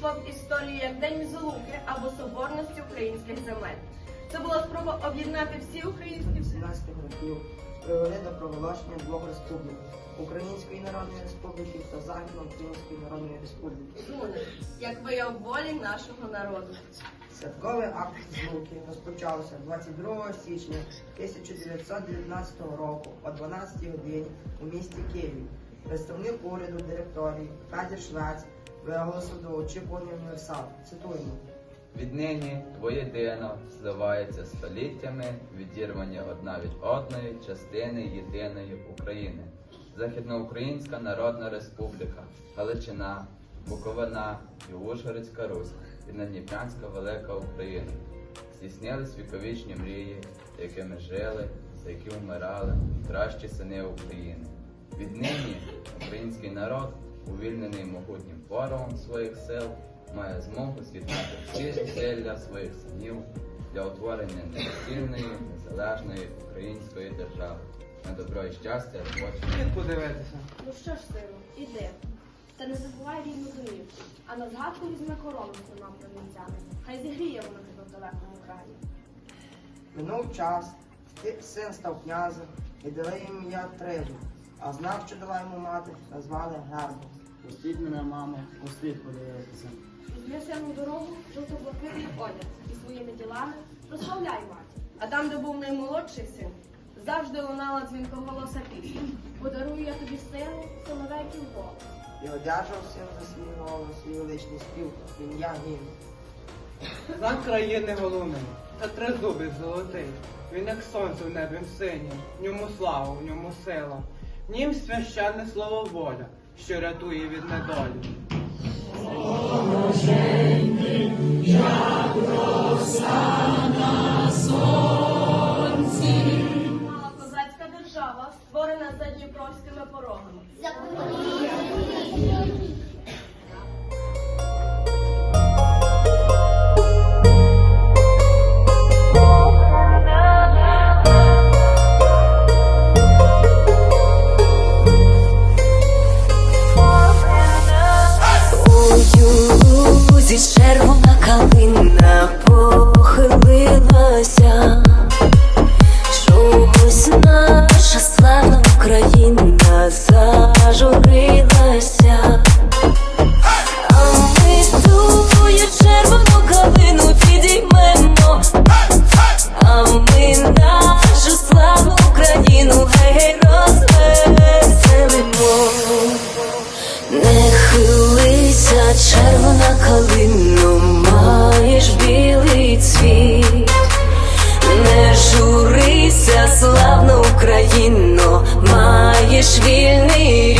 увійшло в історію як День Золуки або Соборності українських земель. Це була спроба об'єднати всі українські 17 років привели до проголошення двох республік Української Народної Республіки та Західноукраїнської Народної Республіки. зуни, як вияв волі нашого народу. Святковий акт злуки розпочався 22 січня 1919 року о 12 годині у місті Києві. Представник уряду директорії Федір Швець до очікуваний універсал. Цитуємо. Віднині воєдино зливається століттями відірвані одна від одної частини єдиної України. Західноукраїнська Народна Республіка, Галичина, Буковина і Русь і Надніпрянська Велика Україна. Здійснились віковічні мрії, якими жили, за які вмирали кращі сини України. Віднині український народ, увільнений могутнім порогом своїх сил, має змогу з'єднати всі зусилля своїх синів для утворення нероздільної, незалежної української держави на добро і щастя. Слід подивитися. Ну що ж, сину, іди. Та не забувай рідну домівку, а на згадку візьми корону з трьома промінцями. Хай зігріє вона тебе в далекому краї. Минув час, ти- син став князем і дали йому ім'я Тризу, а знав, що дала йому мати, назвали Гербом. Пустіть мене, мамо, у подивитися. Візьми сину дорогу, жовто-блакитний одяг і своїми ділами прославляй матір. А там, де був наймолодший син, завжди лунала дзвінкоголоса пісня. Подарую я тобі силу, соловейків голос. І одержав син за свій голос свій величний спів, ім'я гімн. Знак країни головний, та тризубий золотий. Він як сонце в небі синім, в ньому слава, в ньому сила. В нім священне слово воля, що рятує від недолі. Мала козацька держава, створена за дніпровськими порогами. Дивися, славна Україну, маєш вільний рік.